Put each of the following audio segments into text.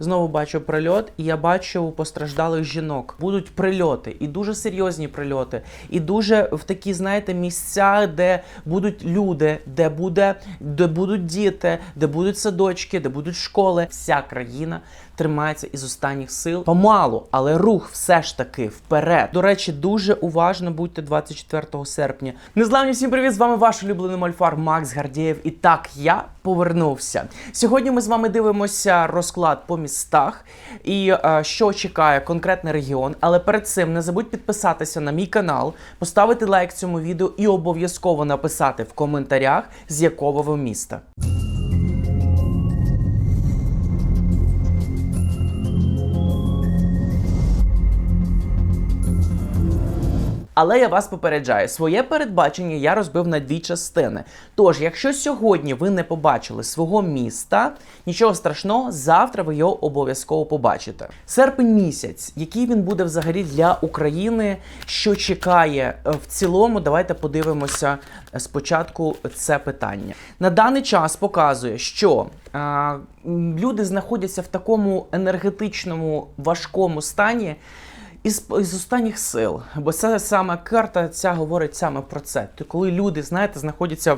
Знову бачу прильот, і я бачу у постраждалих жінок. Будуть прильоти, і дуже серйозні прильоти, і дуже в такі, знаєте, місця, де будуть люди, де буде, де будуть діти, де будуть садочки, де будуть школи. Вся країна тримається із останніх сил. Помалу, але рух все ж таки вперед. До речі, дуже уважно будьте 24 серпня. Незламні всім привіт! З вами ваш улюблений мольфар Макс Гардієв. І так я повернувся. Сьогодні ми з вами дивимося розклад по містах і е, що чекає конкретний регіон. Але перед цим не забудь підписатися на мій канал, поставити лайк цьому відео і обов'язково написати в коментарях, з якого ви міста. Але я вас попереджаю, своє передбачення я розбив на дві частини. Тож, якщо сьогодні ви не побачили свого міста, нічого страшного, завтра ви його обов'язково побачите. Серпень місяць, який він буде взагалі для України, що чекає е, в цілому, давайте подивимося е, спочатку це питання. На даний час показує, що е, м, люди знаходяться в такому енергетичному важкому стані із, із останніх сил. Бо це саме карта ця говорить саме про це. Коли люди, знаєте, знаходяться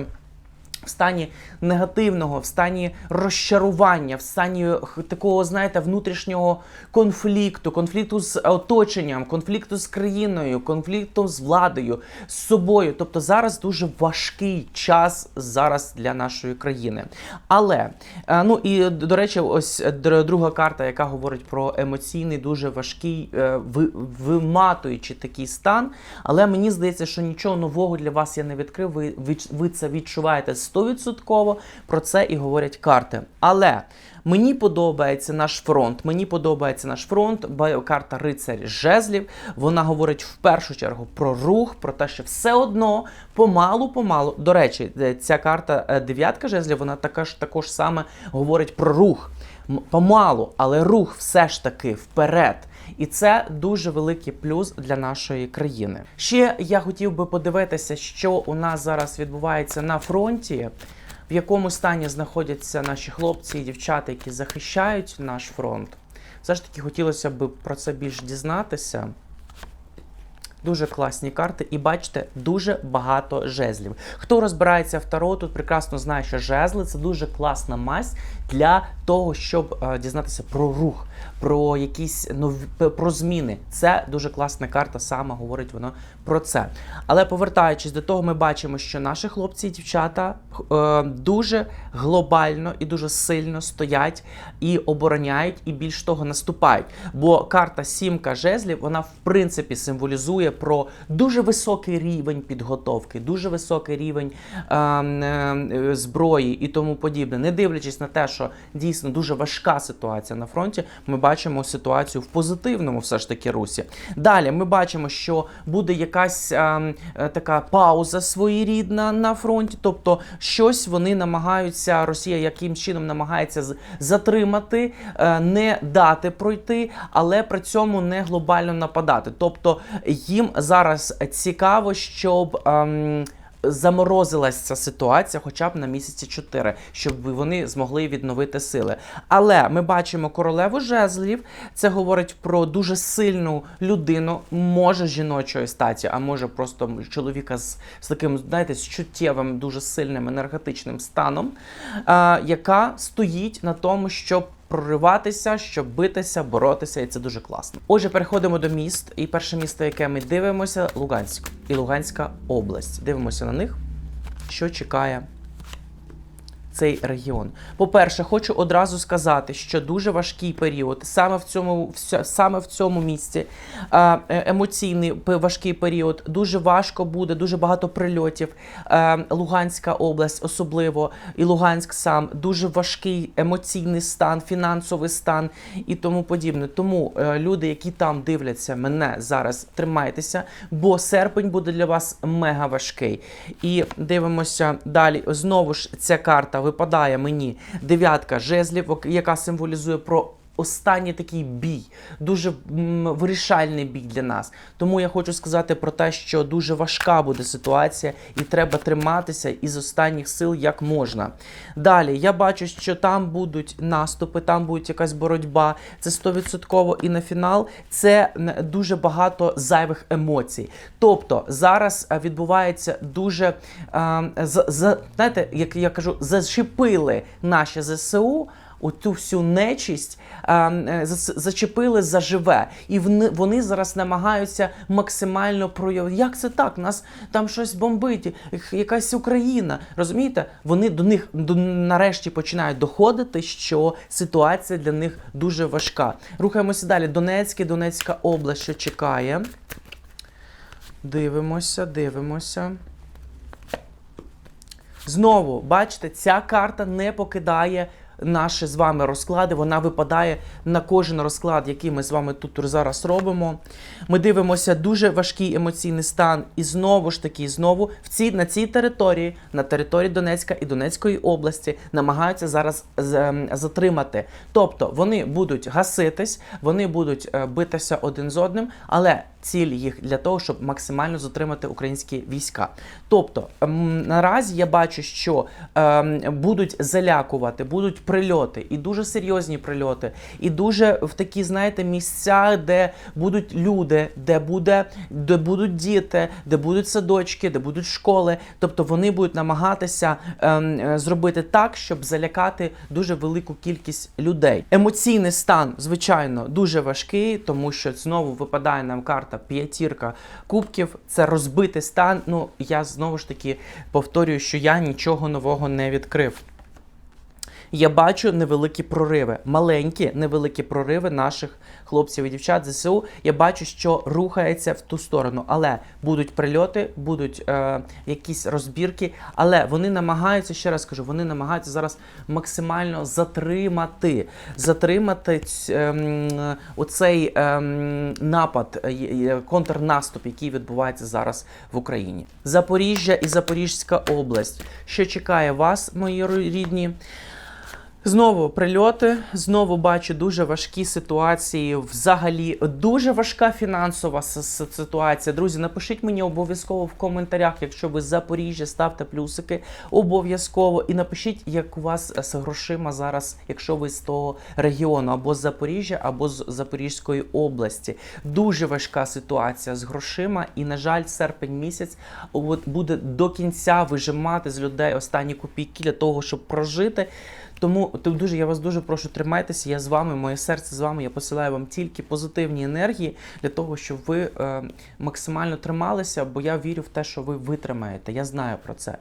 в стані негативного, в стані розчарування, в стані такого, знаєте, внутрішнього конфлікту, конфлікту з оточенням, конфлікту з країною, конфлікту з владою, з собою. Тобто зараз дуже важкий час зараз для нашої країни. Але е, ну і до речі, ось е, друга карта, яка говорить про емоційний, дуже важкий, е, ви- виматуючий такий стан. Але мені здається, що нічого нового для вас я не відкрив. Ви, ви це відчуваєте 100%. Про це і говорять карти. Але мені подобається наш фронт. Мені подобається наш фронт. Карта рицарь жезлів. Вона говорить в першу чергу про рух, про те, що все одно помалу, помалу. До речі, е, ця карта е, дев'ятка жезлів, вона також також саме говорить про рух. Помалу, але рух все ж таки вперед. І це дуже великий плюс для нашої країни. Ще я хотів би подивитися, що у нас зараз відбувається на фронті, в якому стані знаходяться наші хлопці і дівчата, які захищають наш фронт. Все ж таки хотілося б про це більш дізнатися. Дуже класні карти, і бачите, дуже багато жезлів. Хто розбирається в таро, тут прекрасно знає, що жезли це дуже класна мазь для того, щоб е, дізнатися про рух, про якісь нові про зміни. Це дуже класна карта, саме говорить воно про це. Але повертаючись до того, ми бачимо, що наші хлопці і дівчата е, дуже глобально і дуже сильно стоять і обороняють, і більш того наступають. Бо карта сімка жезлів, вона в принципі символізує про дуже високий рівень підготовки, дуже високий рівень е, е, зброї і тому подібне. Не дивлячись на те, що дійсно дуже важка ситуація на фронті, ми бачимо ситуацію в позитивному все ж таки русі. Далі ми бачимо, що буде якась е, е, така пауза своєрідна на фронті, тобто щось вони намагаються, Росія яким чином намагається затримати, е, не дати пройти, але при цьому не глобально нападати. Тобто їм зараз цікаво, щоб. ем, Заморозилась ця ситуація, хоча б на місяці 4, щоб вони змогли відновити сили. Але ми бачимо королеву жезлів. Це говорить про дуже сильну людину, може жіночої статі, а може просто чоловіка з, з таким, знаєте, з чуттєвим, дуже сильним енергетичним станом, а, яка стоїть на тому, щоб прориватися, щоб битися, боротися, і це дуже класно. Отже, переходимо до міст. І перше місто, яке ми дивимося, Луганськ і Луганська область. Дивимося на них, що чекає цей регіон. По-перше, хочу одразу сказати, що дуже важкий період саме в цьому саме в цьому місці. е, Емоційний важкий період. Дуже важко буде, дуже багато прильотів. Е, Луганська область, особливо і Луганськ сам дуже важкий емоційний стан, фінансовий стан і тому подібне. Тому е, люди, які там дивляться мене зараз, тримайтеся, бо серпень буде для вас мега важкий. І дивимося далі. Знову ж ця карта випадає мені. Дев'ятка жезлів, яка символізує про останній такий бій, дуже вирішальний бій для нас. Тому я хочу сказати про те, що дуже важка буде ситуація, і треба триматися із останніх сил як можна. Далі я бачу, що там будуть наступи, там буде якась боротьба. Це 100% і на фінал це дуже багато зайвих емоцій. Тобто зараз е, відбувається дуже е, з, з, знаєте, як я кажу, зачепили наші ЗСУ. Оту всю нечість е, зачепили заживе, і вони, зараз намагаються максимально проявити. Як це так? Нас там щось бомбить, якась Україна. Розумієте? Вони до них до, нарешті починають доходити, що ситуація для них дуже важка. Рухаємося далі. Донецький, Донецька область, що чекає. Дивимося, дивимося. Знову, бачите, ця карта не покидає наші з вами розклади. Вона випадає на кожен розклад, який ми з вами тут зараз робимо. Ми дивимося дуже важкий емоційний стан. І знову ж таки, знову в цій, на цій території, на території Донецька і Донецької області, намагаються зараз ем, затримати. Тобто вони будуть гаситись, вони будуть е, битися один з одним, але ціль їх для того, щоб максимально затримати українські війська. Тобто ем, наразі я бачу, що ем, будуть залякувати, будуть прильоти, і дуже серйозні прильоти, і дуже в такі, знаєте, місця, де будуть люди, де буде, де будуть діти, де будуть садочки, де будуть школи. Тобто вони будуть намагатися е, зробити так, щоб залякати дуже велику кількість людей. Емоційний стан, звичайно, дуже важкий, тому що знову випадає нам карта п'ятірка кубків. Це розбитий стан. Ну я знову ж таки повторюю, що я нічого нового не відкрив. Я бачу невеликі прориви, маленькі невеликі прориви наших хлопців і дівчат ЗСУ. Я бачу, що рухається в ту сторону, але будуть прильоти, будуть е, якісь розбірки, але вони намагаються, ще раз кажу, вони намагаються зараз максимально затримати, затримати ем, оцей ем, напад, е, е, контрнаступ, який відбувається зараз в Україні. Запоріжжя і Запорізька область. Що чекає вас, мої рідні? Знову прильоти, знову бачу дуже важкі ситуації. Взагалі дуже важка фінансова ситуація. Друзі, напишіть мені обов'язково в коментарях, якщо ви з Запоріжжя, ставте плюсики обов'язково. І напишіть, як у вас з грошима зараз, якщо ви з того регіону, або з Запоріжжя, або з Запорізької області. Дуже важка ситуація з грошима, і, на жаль, серпень місяць буде до кінця вижимати з людей останні копійки для того, щоб прожити. Тому то дуже я вас дуже прошу тримайтеся. Я з вами, моє серце з вами. Я посилаю вам тільки позитивні енергії для того, щоб ви е, максимально трималися, бо я вірю в те, що ви витримаєте. Я знаю про це.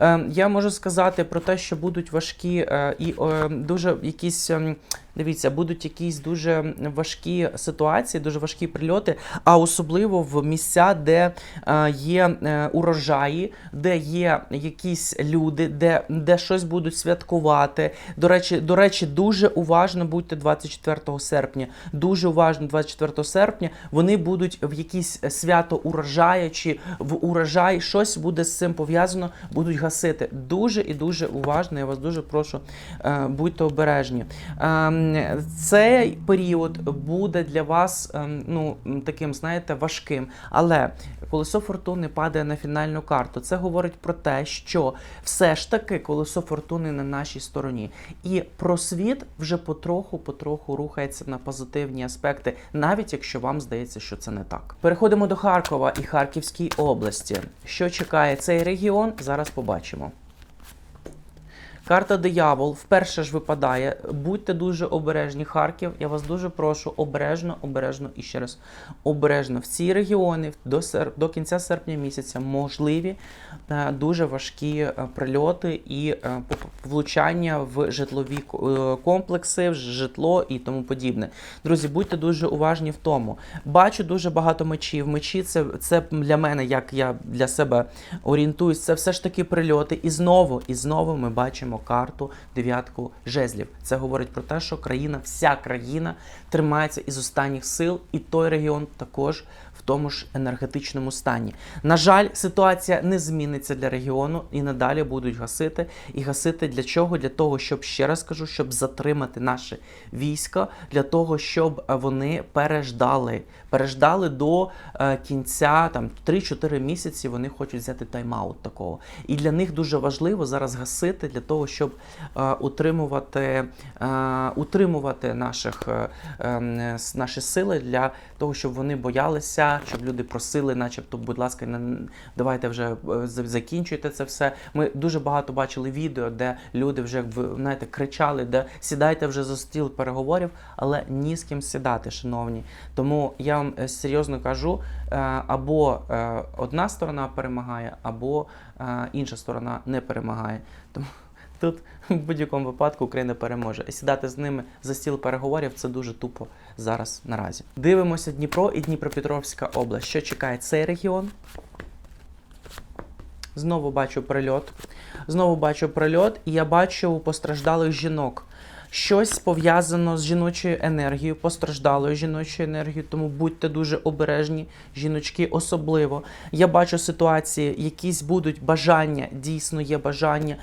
Е, я можу сказати про те, що будуть важкі е, і е, дуже якісь. ем, Дивіться, будуть якісь дуже важкі ситуації, дуже важкі прильоти, а особливо в місця, де е, є е, урожаї, де є якісь люди, де, де щось будуть святкувати. До речі, до речі, дуже уважно будьте 24 серпня. Дуже уважно 24 серпня вони будуть в якісь свято урожаю чи в урожай, щось буде з цим пов'язано, будуть гасити. Дуже і дуже уважно. Я вас дуже прошу, е, будьте обережні. Цей період буде для вас ем, ну, таким, знаєте, важким. Але колесо фортуни падає на фінальну карту. Це говорить про те, що все ж таки колесо фортуни на нашій стороні. І просвіт вже потроху-потроху рухається на позитивні аспекти, навіть якщо вам здається, що це не так. Переходимо до Харкова і Харківській області. Що чекає цей регіон? Зараз побачимо. Карта диявол вперше ж випадає. Будьте дуже обережні, Харків. Я вас дуже прошу обережно, обережно і ще раз обережно. В ці регіони до сер... до кінця серпня місяця можливі е, дуже важкі е, прильоти і е, влучання в житлові комплекси, в житло і тому подібне. Друзі, будьте дуже уважні в тому. Бачу дуже багато мечів. Мечі це, це для мене, як я для себе орієнтуюсь, це все ж таки прильоти. І знову, і знову ми бачимо карту дев'ятку жезлів. Це говорить про те, що країна, вся країна тримається із останніх сил, і той регіон також тому ж енергетичному стані. На жаль, ситуація не зміниться для регіону і надалі будуть гасити. І гасити для чого? Для того, щоб ще раз кажу, щоб затримати наше військо, для того, щоб е, вони переждали. Переждали до е, кінця там 3-4 місяці. Вони хочуть взяти тайм-аут такого. І для них дуже важливо зараз гасити для того, щоб е, утримувати, утримувати наших, ем, наші сили для того, щоб вони боялися, щоб люди просили, начебто, будь ласка, давайте вже е, закінчуйте це все. Ми дуже багато бачили відео, де люди вже знаєте, кричали, де сідайте вже за стіл переговорів, але ні з ким сідати, шановні. Тому я вам е, серйозно кажу: е, або одна сторона перемагає, або інша сторона не перемагає. Тому тут в будь-якому випадку Україна переможе. І сідати з ними за стіл переговорів це дуже тупо зараз наразі. Дивимося Дніпро і Дніпропетровська область. Що чекає цей регіон? Знову бачу прильот. Знову бачу прильот, і я бачу постраждалих жінок. Щось пов'язано з жіночою енергією, постраждалою жіночою енергією, тому будьте дуже обережні, жіночки особливо. Я бачу ситуації, якісь будуть бажання, дійсно є бажання,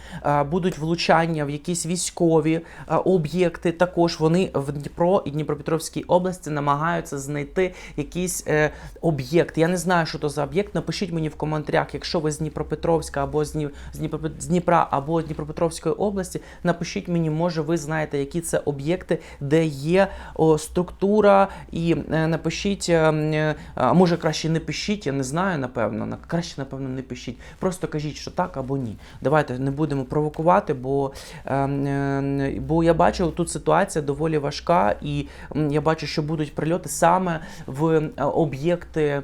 будуть влучання в якісь військові об'єкти. Також вони в Дніпро і Дніпропетровській області намагаються знайти якийсь е, об'єкт. Я не знаю, що то за об'єкт. Напишіть мені в коментарях, якщо ви з Дніпропетровська або з, Дніпра або Дніпропетровської області. Напишіть мені, може, ви знаєте, які це об'єкти, де є о, структура, і е, напишіть, е, е, може краще не пишіть, я не знаю, напевно. на- Краще, напевно, не пишіть. Просто кажіть, що так або ні. Давайте не будемо провокувати, бо, е, е, бо я бачу, тут ситуація доволі важка, і я бачу, що будуть прильоти саме в е, об'єкти е,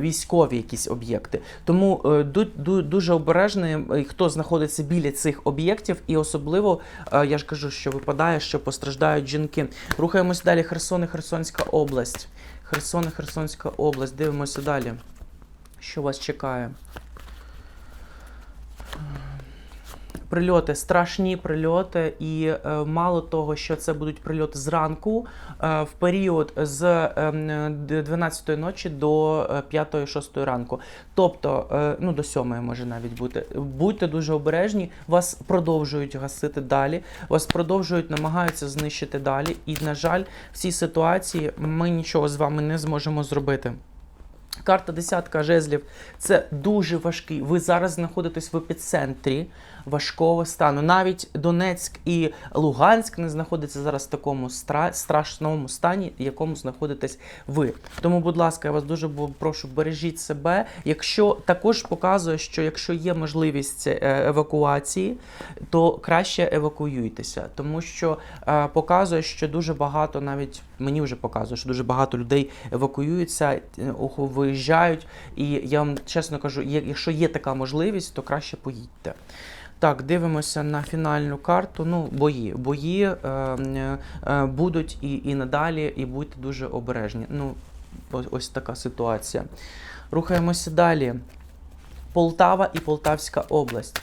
військові, якісь об'єкти. Тому е, ду- ду- дуже обережний, е, хто знаходиться біля цих об'єктів, і особливо е, я ж кажу, що випадає, що постраждають жінки. Рухаємося далі. Херсон і Херсонська область. Херсон і Херсонська область. Дивимося далі. Що вас чекає? Прильоти, страшні прильоти, і е, мало того, що це будуть прильоти зранку, е, в період з ем, д- 12 ночі до 5-6 ранку. Тобто, е, ну до 7 може навіть бути. Будьте дуже обережні, вас продовжують гасити далі, вас продовжують намагаються знищити далі. І, на жаль, в цій ситуації ми нічого з вами не зможемо зробити. Карта десятка жезлів це дуже важкий. Ви зараз знаходитесь в епіцентрі важкого стану. Навіть Донецьк і Луганськ не знаходяться зараз в такому стра- страшному стані, в якому знаходитесь ви. Тому, будь ласка, я вас дуже прошу, бережіть себе. Якщо також показує, що якщо є можливість е, евакуації, то краще евакуюйтеся, тому що е, показує, що дуже багато, навіть мені вже показує, що дуже багато людей евакуюються, е, ох- виїжджають. І я вам чесно кажу, якщо є така можливість, то краще поїдьте. Так, дивимося на фінальну карту. Ну, бої. Бої е, е, будуть і, і надалі, і будьте дуже обережні. Ну, ось така ситуація. Рухаємося далі. Полтава і Полтавська область.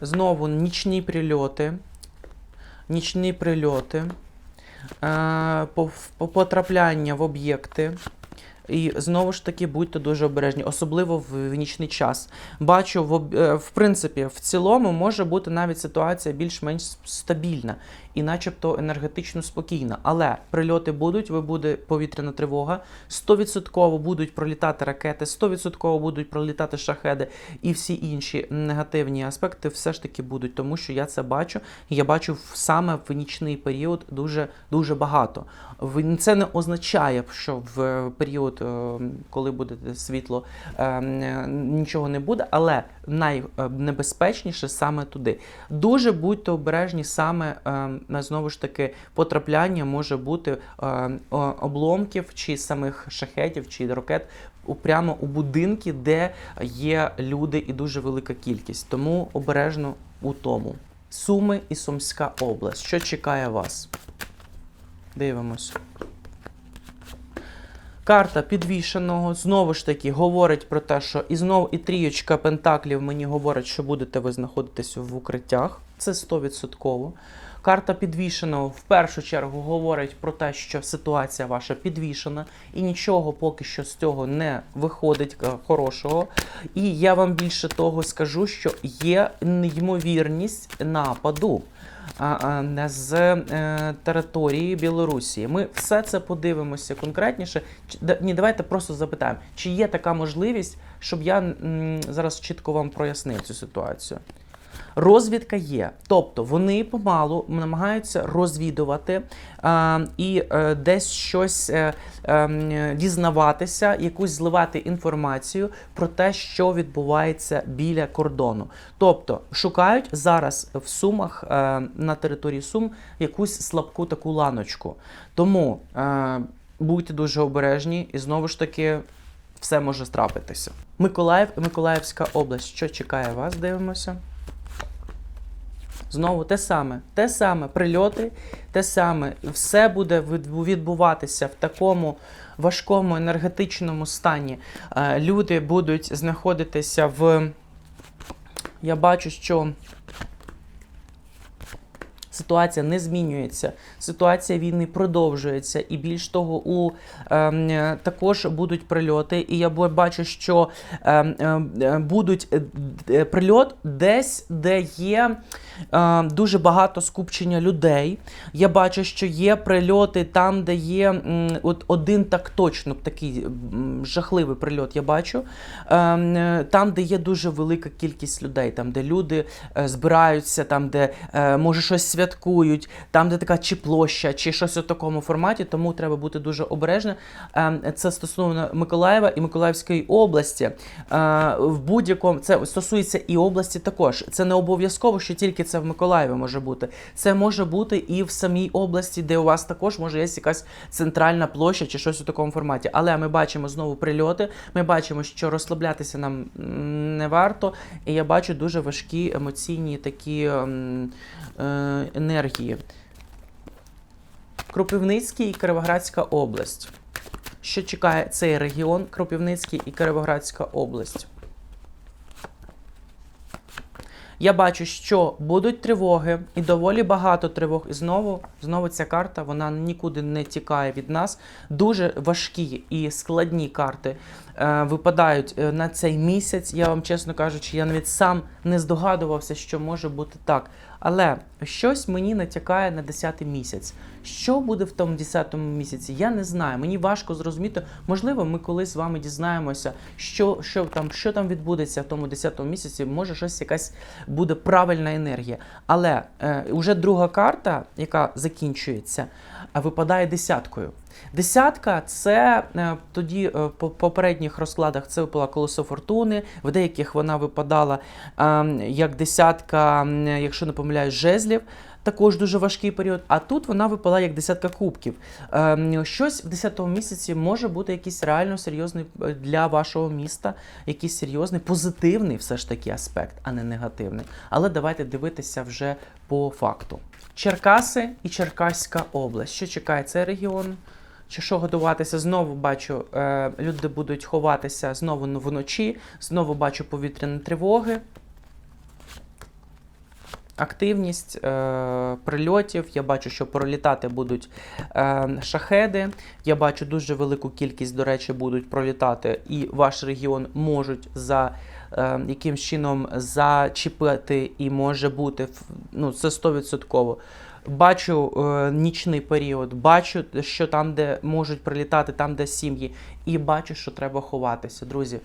Знову нічні прильоти. Нічні прильоти. Е, по- по- потрапляння в об'єкти. І знову ж таки будьте дуже обережні, особливо в, в нічний час. Бачу, в, е, в принципі, в цілому може бути навіть ситуація більш-менш стабільна і, начебто, енергетично спокійна. Але прильоти будуть, ви буде повітряна тривога, 100% будуть пролітати ракети, 100% будуть пролітати шахеди і всі інші негативні аспекти все ж таки будуть, тому що я це бачу. Я бачу саме в нічний період дуже дуже багато. Це не означає, що в е, період, е, коли буде світло, е, нічого не буде, але найнебезпечніше саме туди. Дуже будьте обережні саме е, на знову ж таки потрапляння може бути е, обломків чи самих шахетів чи ракет прямо у будинки, де є люди і дуже велика кількість. Тому обережно у тому. Суми і Сумська область. Що чекає вас? Дивимось. Карта підвішеного знову ж таки говорить про те, що і знову і трієчка пентаклів мені говорить, що будете ви знаходитися в укриттях. Це 100%. Карта підвішеного в першу чергу говорить про те, що ситуація ваша підвішена, і нічого поки що з цього не виходить е, хорошого. І я вам більше того скажу, що є ймовірність нападу з е, території Білорусі. Ми все це подивимося конкретніше. Ні, давайте просто запитаємо, чи є така можливість, щоб я зараз чітко вам прояснив цю ситуацію. Розвідка є, тобто вони помалу намагаються розвідувати а, і е, десь щось е, ем, дізнаватися, якусь зливати інформацію про те, що відбувається біля кордону. Тобто шукають зараз в Сумах е, на території Сум якусь слабку таку ланочку. Тому е, будьте дуже обережні і знову ж таки. Все може трапитися. Миколаїв Миколаївська область. Що чекає вас? Дивимося. Знову те саме, те саме, прильоти, те саме, все буде відбуватися в такому важкому енергетичному стані. Е, Люди будуть знаходитися в. Я бачу, що ситуація не змінюється. Ситуація війни продовжується, і більш того, у е, також будуть прильоти. І я бачу, що ем, ем, е, будуть е, е, прильот десь, де є е, дуже багато скупчення людей. Я бачу, що є прильоти там, де є м, от один так точно такий жахливий прильот. Я бачу. Е, там, де є дуже велика кількість людей, там, де люди е, збираються, там, де е, може щось святкують, там, де така чи площа, чи щось у такому форматі, тому треба бути дуже обережним. Ем, Це стосовно Миколаєва і Миколаївської області. Е, В будь-якому це стосується і області також. Це не обов'язково, що тільки це в Миколаєві може бути. Це може бути і в самій області, де у вас також може є якась центральна площа чи щось у такому форматі. Але ми бачимо знову прильоти. Ми бачимо, що розслаблятися нам не варто. І я бачу дуже важкі емоційні такі ем, е, енергії. Кропивницький і Кіровоградська область. Що чекає цей регіон, Кропивницький і Кіровоградська область? Я бачу, що будуть тривоги, і доволі багато тривог. І знову, знову ця карта вона нікуди не тікає від нас. Дуже важкі і складні карти е, випадають е, на цей місяць. Я вам чесно кажучи, я навіть сам не здогадувався, що може бути так. Але щось мені натякає на 10 місяць. Що буде в тому 10 місяці? Я не знаю. Мені важко зрозуміти. Можливо, ми колись з вами дізнаємося, що, що там, що там відбудеться в тому 10 місяці. Може, щось якась буде правильна енергія. Але е, вже друга карта, яка закінчується, е, випадає десяткою. Десятка це е, тоді е, по попередніх розкладах це випала колесо фортуни, в деяких вона випадала е, як десятка, якщо не помиляюсь, жезлів. Також дуже важкий період. А тут вона випала як десятка кубків. Ем, щось в 10-му місяці може бути якийсь реально серйозний е, для вашого міста, якийсь серйозний, позитивний все ж таки аспект, а не негативний. Але давайте дивитися вже по факту. Черкаси і Черкаська область. Що чекає цей регіон? Чи що готуватися? Знову бачу, е, люди будуть ховатися знову вночі, знову бачу повітряні тривоги. Активність е, прильотів. Я бачу, що пролітати будуть е, шахеди. Я бачу дуже велику кількість, до речі, будуть пролітати, і ваш регіон можуть за е, якимсь чином зачепити, і може бути ну, це 100%. Бачу е, нічний період, бачу, що там, де можуть прилітати, там, де сім'ї, і бачу, що треба ховатися. Друзі,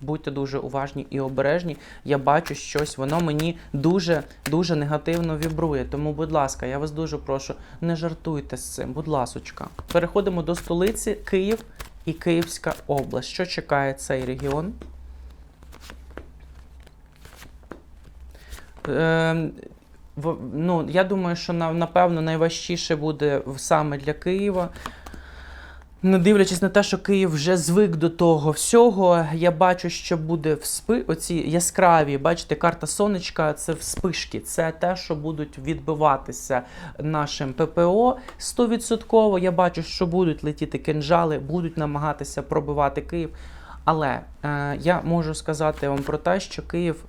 будьте дуже уважні і обережні. Я бачу щось, воно мені дуже дуже негативно вібрує. Тому, будь ласка, я вас дуже прошу, не жартуйте з цим, будь ласочка. Переходимо до столиці Київ і Київська область. Що чекає цей регіон? Е, ну, я думаю, що на- напевно найважчіше буде саме для Києва. Не дивлячись на те, що Київ вже звик до того всього, я бачу, що буде вспи... оці яскраві, бачите, карта сонечка це вспишки. Це те, що будуть відбиватися нашим ППО 100%. Я бачу, що будуть летіти кинжали, будуть намагатися пробивати Київ. Але е, я можу сказати вам про те, що Київ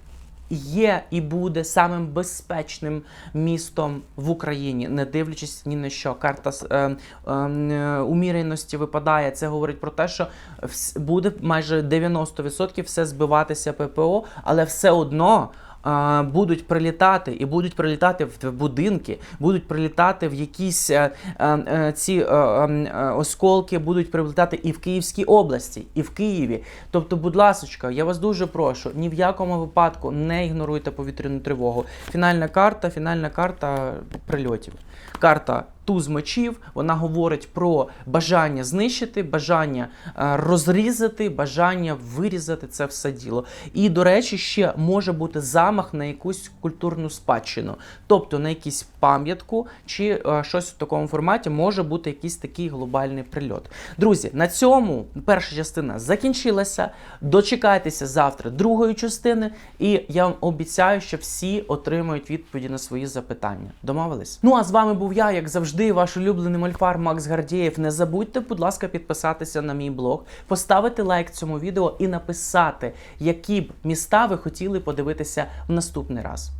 є і буде самим безпечним містом в Україні, не дивлячись ні на що. Карта е, е, е, уміреності випадає. Це говорить про те, що буде майже 90% все збиватися ППО, але все одно. Будуть прилітати і будуть прилітати в будинки, будуть прилітати в якісь е, е, е, ці е, е, е, осколки, будуть прилітати і в Київській області, і в Києві. Тобто, будь ласочка, я вас дуже прошу, ні в якому випадку не ігноруйте повітряну тривогу. Фінальна карта, фінальна карта прильотів. Карта туз мечів, вона говорить про бажання знищити, бажання е, розрізати, бажання вирізати це все діло. І, до речі, ще може бути замах на якусь культурну спадщину, тобто на якусь пам'ятку чи е, щось в такому форматі може бути якийсь такий глобальний прильот. Друзі, на цьому перша частина закінчилася. Дочекайтеся завтра другої частини, і я вам обіцяю, що всі отримають відповіді на свої запитання. Домовились? Ну а з вами був я, як завжди, ваш улюблений мольфар Макс Гардієв. Не забудьте, будь ласка, підписатися на мій блог, поставити лайк цьому відео і написати, які б міста ви хотіли подивитися в наступний раз.